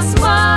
just one.